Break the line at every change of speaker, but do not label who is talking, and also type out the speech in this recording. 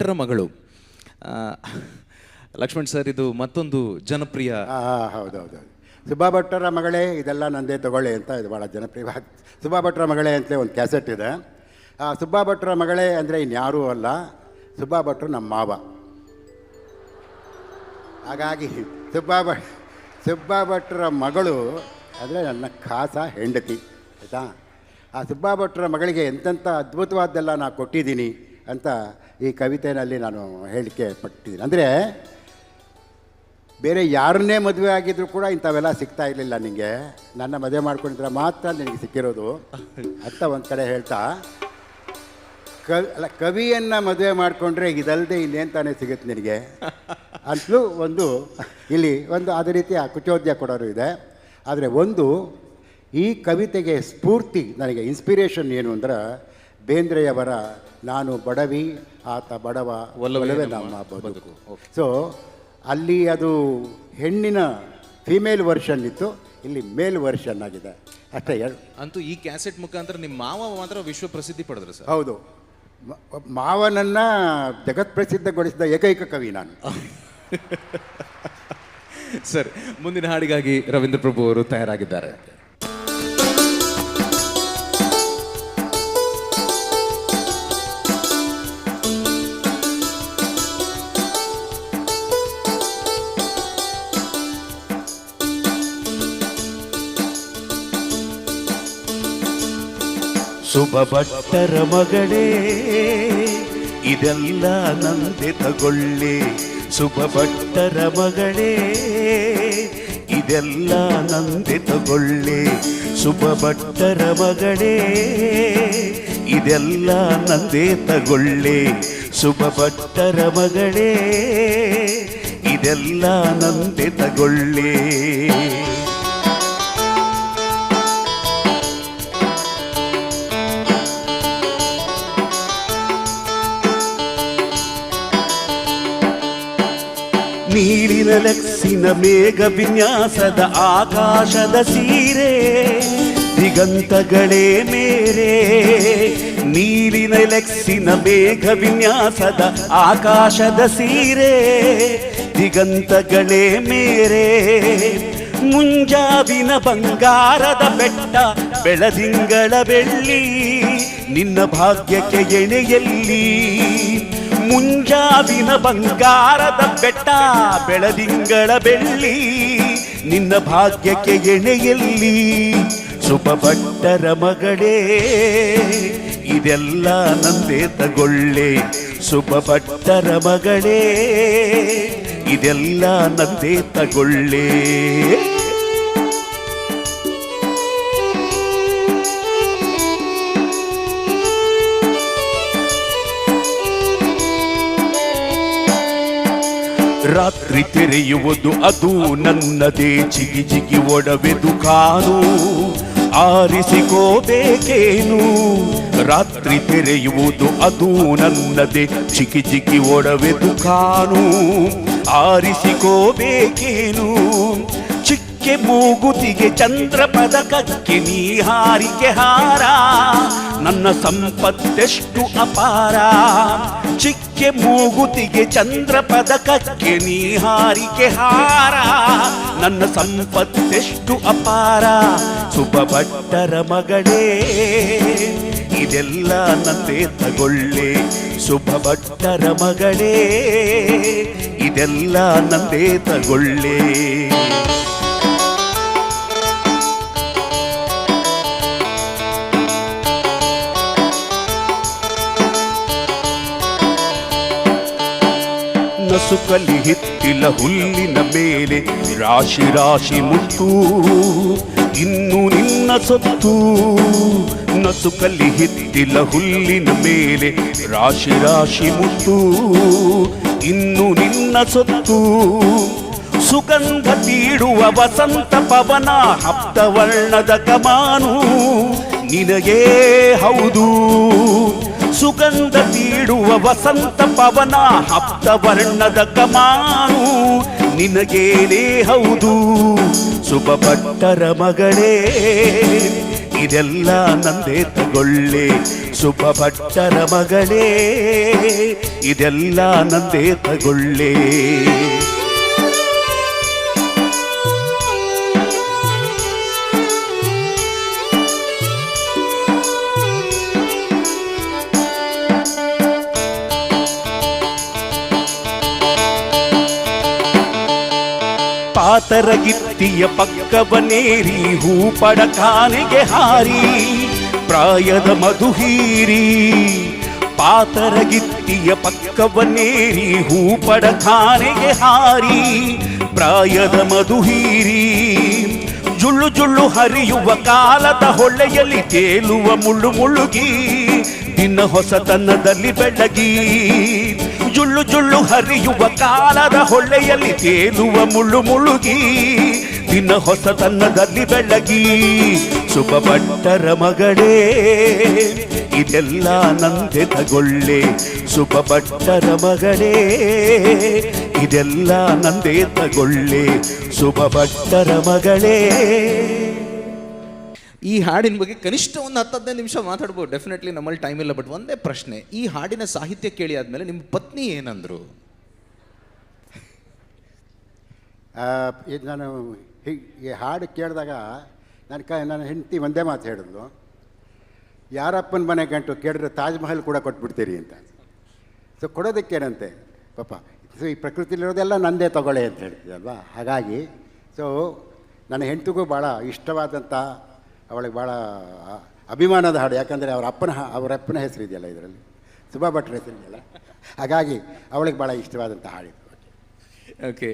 ಭಟ್ಟರ ಮಗಳು. ಲಕ್ಷ್ಮಣ್ ಸರ್, ಇದು ಮತ್ತೊಂದು ಜನಪ್ರಿಯ
ಹೌದೌದು ಸುಬ್ಬಾ ಭಟ್ಟರ ಮಗಳೇ, ಇದೆಲ್ಲ ನಂದೇ ತಗೊಳ್ಳಿ ಅಂತ ಇದು ಭಾಳ ಜನಪ್ರಿಯ ಸುಬ್ಬಾ ಭಟ್ಟರ ಮಗಳೇ ಅಂತಲೇ ಒಂದು ಕ್ಯಾಸೆಟ್ ಇದೆ. ಸುಬ್ಬಾ ಭಟ್ಟರ ಮಗಳೇ ಅಂದರೆ ಇನ್ಯಾರೂ ಅಲ್ಲ, ಸುಬ್ಬಾ ಭಟ್ರು ನಮ್ಮ ಮಾವ. ಹಾಗಾಗಿ ಸುಬ್ಬಾ ಭಟ್, ಸುಬ್ಬಾ ಭಟ್ರ ಮಗಳು ಅಂದರೆ ನನ್ನ ಖಾಸ ಹೆಂಡತಿ, ಆಯಿತಾ? ಆ ಸುಬ್ಬಾ ಭಟ್ರ ಮಗಳಿಗೆ ಎಂತೆಂಥ ಅದ್ಭುತವಾದ್ದೆಲ್ಲ ನಾನು ಕೊಟ್ಟಿದ್ದೀನಿ. ಅಂತ ಈ ಕವಿತೆಯಲ್ಲಿ ನಾನು ಹೇಳಿಕೆ ಪಟ್ಟಿದ್ದೀನಿ. ಅಂದರೆ ಬೇರೆ ಯಾರನ್ನೇ ಮದುವೆ ಆಗಿದ್ರು ಕೂಡ ಇಂಥವೆಲ್ಲ ಸಿಗ್ತಾ ಇರಲಿಲ್ಲ ನಿಮಗೆ ನನ್ನ ಮದುವೆ ಮಾಡ್ಕೊಂಡಿದ್ರೆ ಮಾತ್ರ ನಿನಗೆ ಸಿಕ್ಕಿರೋದು ಅಂತ ಒಂದು ಕಡೆ ಹೇಳ್ತಾ ಕವಿ ಅಲ್ಲ, ಕವಿಯನ್ನು ಮದುವೆ ಮಾಡಿಕೊಂಡ್ರೆ ಇದಲ್ಲದೆ ಇನ್ನೇನು ತಾನೇ ಸಿಗುತ್ತೆ ನಿನಗೆ? ಅಂತಲೂ ಒಂದು, ಇಲ್ಲಿ ಒಂದು ಅದೇ ರೀತಿಯ ಕುಚೋದ್ಯ ಕೊಡೋರು ಇದೆ. ಆದರೆ ಒಂದು ಈ ಕವಿತೆಗೆ ಸ್ಫೂರ್ತಿ, ನನಗೆ ಇನ್ಸ್ಪಿರೇಷನ್ ಏನು ಅಂದ್ರೆ ಬೇಂದ್ರೆಯವರ ನಾನು ಬಡವಿ ಆತ ಬಡವ
ಒಲವೇ ನಮ್ಮ
ಬದುಕು. ಸೊ ಅಲ್ಲಿ ಅದು ಹೆಣ್ಣಿನ ಫಿಮೇಲ್ ವರ್ಷನ್ ಇತ್ತು ಇಲ್ಲಿ ಮೇಲ್ ವರ್ಷನ್ ಆಗಿದೆ. ಅಷ್ಟೇ
ಅಂತೂ ಈ ಕ್ಯಾಸೆಟ್ ಮುಖಾಂತರ ನಿಮ್ಮ ಮಾವ ಮಾತ್ರ ವಿಶ್ವ ಪ್ರಸಿದ್ಧಿ ಪಡೆದ್ರು ಸರ್.
ಹೌದು. ಮಾವನನ್ನ ಜಗತ್ ಪ್ರಸಿದ್ಧಗೊಳಿಸಿದ ಏಕೈಕ ಕವಿ ನಾನು.
ಸರ್ ಮುಂದಿನ ಹಾಡಿಗಾಗಿ ರವೀಂದ್ರ ಪ್ರಭು ಅವರು ತಯಾರಾಗಿದ್ದಾರೆ.
ಶುಭ ಭಟ್ಟರ ಮಗಳೇ, ಇದೆಲ್ಲ ನಂದೆ ತಗೊಳ್ಳಿ. ಶುಭ ಭಟ್ಟರ ಮಗಳೇ, ಇದೆಲ್ಲ ನಂದೆ ತಗೊಳ್ಳಿ. ಶುಭ ಭಟ್ಟರ ಮಗಳೇ, ಇದೆಲ್ಲ ನಂದೆ ತಗೊಳ್ಳಿ. ಶುಭ ಭಟ್ಟರ ಮಗಳೇ, ಇದೆಲ್ಲ ನಂದೆ ತಗೊಳ್ಳಿ. ನೀರಿನ ಲಕ್ಸಿನ ಮೇಘ ವಿನ್ಯಾಸದ ಆಕಾಶದ ಸೀರೆ. ದಿಗಂತಗಳೇ ಮೇರೆ ನೀಲಿನ ಲಕ್ಸಿನ ಮೇಘ ವಿನ್ಯಾಸದ ಆಕಾಶದ ಸೀರೆ. ದಿಗಂತಗಳೇ ಮೇರೆ, ಮುಂಜಾವಿನ ಬಂಗಾರದ ಬೆಟ್ಟ ಬೆಳದಿಂಗಳ ಬೆಳ್ಳಿ, ನಿನ್ನ ಭಾಗ್ಯಕ್ಕೆ ಎಣೆಯಲ್ಲಿ ಮುಂಜಾವಿನ ಬಂಗಾರದ ಬೆಟ್ಟ ಬೆಳದಿಂಗಳ ಬೆಳ್ಳಿ, ನಿನ್ನ ಭಾಗ್ಯಕ್ಕೆ ಎಣೆಯಲ್ಲಿ ಶುಭ ಭಟ್ಟರ ಮಗಳೇ, ಇದೆಲ್ಲ ನಂದೇ ತಗೊಳ್ಳೆ ಶುಭ ಭಟ್ಟರ ಮಗಳೇ, ಇದೆಲ್ಲ ನಂದೇ ತಗೊಳ್ಳೆ. ರಾತ್ರಿ ತೆರೆಯುವುದು ಅದು ನನ್ನದೇ ಜಿಗಿ ಜಿಗಿ ಒಡವೆದು ಕಾನು ಆರಿಸಿಕೋಬೇಕೇನು? ರಾತ್ರಿ ತೆರೆಯುವುದು ಅದು ನನ್ನದೇ ಚಿಗಿ ಚಿಗಿ ಒಡವೆದು ಕಾನು ಆರಿಸಿಕೋಬೇಕೇನು? ಚಿಕ್ಕೆ ಮೂಗುತಿಗೆ ಚಂದ್ರ ಪದಕಕ್ಕೆ ನೀ ಹಾರಿಕೆ ಹಾರ? ನನ್ನ ಸಂಪತ್ತೆಷ್ಟು ಅಪಾರ. ಚಿಕ್ಕೆ ಮೂಗುತಿಗೆ ಚಂದ್ರ ಪದಕಕ್ಕೆ ನೀ ಹಾರಿಕೆ ಹಾರ. ನನ್ನ ಸಂಪತ್ತೆಷ್ಟು ಅಪಾರ. ಸುಭಭಟ್ಟರ ಮಗಳೇ, ಇದೆಲ್ಲ ನಂದೇ ತಗೊಳ್ಳೆ. ಶುಭ ಭಟ್ಟರ ಮಗಳೇ, ಇದೆಲ್ಲ ನಂದೇ ತಗೊಳ್ಳೆ. ನಸುಕಲಿ ಹಿತ್ತಿಲ ಹುಲ್ಲಿನ ಮೇಲೆ. ರಾಶಿ ರಾಶಿ ಮುತ್ತು, ಇನ್ನು ನಿನ್ನ ಸೊತ್ತು. ನಸುಕಲಿ ಹಿತ್ತಿಲ ಹುಲ್ಲಿನ ಮೇಲೆ. ರಾಶಿ ರಾಶಿ ಮುತ್ತು, ಇನ್ನು ನಿನ್ನ ಸೊತ್ತು. ಸುಗಂಧ ತೀಡುವ ವಸಂತ ಪವನ ಹಪ್ತವರ್ಣದ ಕಮಾನು. ನಿನಗೇ ಹೌದು. ಸುಗಂಧ ತೀಡುವ ವಸಂತ ಪವನ ಹಪ್ತ ವರ್ಣದ ಕಮಾನು. ನಿನಗೇನೇ ಹೌದು? ಶುಭ ಭಟ್ಟರ ಮಗಳೇ, ಇದೆಲ್ಲ ನಂದೇ ತಗೊಳ್ಳೆ. ಶುಭ ಭಟ್ಟರ ಮಗಳೇ, ಇದೆಲ್ಲ ನಂದೇ ತಗೊಳ್ಳೆ. ಪಾತರಗಿತ್ತಿಯ ಪಕ್ಕವನೇರಿ ಹೂಪಡ ಕಾಲಿಗೆ ಹಾರಿ, ಪ್ರಾಯದ ಮಧುಹೀರಿ ಪಾತರಗಿತ್ತಿಯ ಪಕ್ಕವನೇರಿ, ಹೂ ಕಾಲಿಗೆ ಹಾರಿ, ಪ್ರಾಯದ ಮಧುಹೀರಿ ಜುಳ್ಳು ಜುಳ್ಳು ಹರಿಯುವ ಕಾಲದ ಹೊಳೆಯಲ್ಲಿ ತೇಲುವ ಮುಳ್ಳು ಮುಳುಗಿ ದಿನ ಹೊಸತನದಲ್ಲಿ ಬೆಳಗಿ, ಜುಳ್ಳು ಜುಳ್ಳು ಹರಿಯುವ ಕಾಲದ ಹೊಳ್ಳೆಯಲ್ಲಿ ತೇಲುವ ಮುಳ್ಳು ಮುಳುಗಿ ದಿನ ಹೊಸತನದಲ್ಲಿ ಬೆಳಗಿ. ಶುಭ ಭಟ್ಟರ ಮಗಳೇ, ಇದೆಲ್ಲ ನಂದೆ ತಗೊಳ್ಳೆ. ಶುಭ ಭಟ್ಟರ ಮಗಳೇ, ಇದೆಲ್ಲ ನಂದೆ ತಗೊಳ್ಳೆ. ಶುಭ ಭಟ್ಟರ ಮಗಳೇ.
ಈ ಹಾಡಿನ ಬಗ್ಗೆ ಕನಿಷ್ಠ ಒಂದು ಹತ್ತು ಹದಿನೈದು ನಿಮಿಷ ಮಾತಾಡ್ಬೋದು. ಡೆಫಿನೆಟ್ಲಿ ನಮ್ಮಲ್ಲಿ ಟೈಮ್ ಇಲ್ಲ ಬಟ್ ಒಂದೇ ಪ್ರಶ್ನೆ. ಈ ಹಾಡಿನ ಸಾಹಿತ್ಯ ಕೇಳಿ ಆದಮೇಲೆ ನಿಮ್ಮ ಪತ್ನಿ ಏನಂದ್ರು?
ಇದು ನಾನು ಈ ಹಾಡು ಕೇಳಿದಾಗ ನನ್ನ ಕ, ನನ್ನ ಹೆಂಡತಿ ಒಂದೇ ಮಾತು ಹೇಳಿದ್ಲು. ಯಾರಪ್ಪನ ಮನೆ ಗಂಟು ಕೇಳಿದ್ರೆ ತಾಜ್ ಮಹಲ್ ಕೂಡ ಕೊಟ್ಬಿಡ್ತೀರಿ ಅಂತ. ಸೊ ಕೊಡೋದಕ್ಕೇನಂತೆ ಪಾಪ, ಸೊ, ಈ ಪ್ರಕೃತಿಲಿರೋದೆಲ್ಲ ನಂದೇ ತಗೊಳ್ಳಿ ಅಂತ ಹೇಳ್ತೀವಿ ಅಲ್ವಾ? ಹಾಗಾಗಿ, ಸೊ, ನನ್ನ ಹೆಂಡತಿಗೂ ಭಾಳ ಇಷ್ಟವಾದಂಥ ಅವಳಿಗೆ ಭಾಳ ಅಭಿಮಾನದ ಹಾಡು, ಯಾಕಂದರೆ ಅವರ ಅಪ್ಪನ ಅವರ ಅಪ್ಪನ ಹೆಸರು ಇದೆಯಲ್ಲ ಇದರಲ್ಲಿ. ಸುಭಾ ಭಟ್ರ ಹೆಸರು ಇದೆಯಲ್ಲ. ಹಾಗಾಗಿ ಅವಳಿಗೆ ಭಾಳ ಇಷ್ಟವಾದಂಥ ಹಾಡು
ಓಕೆ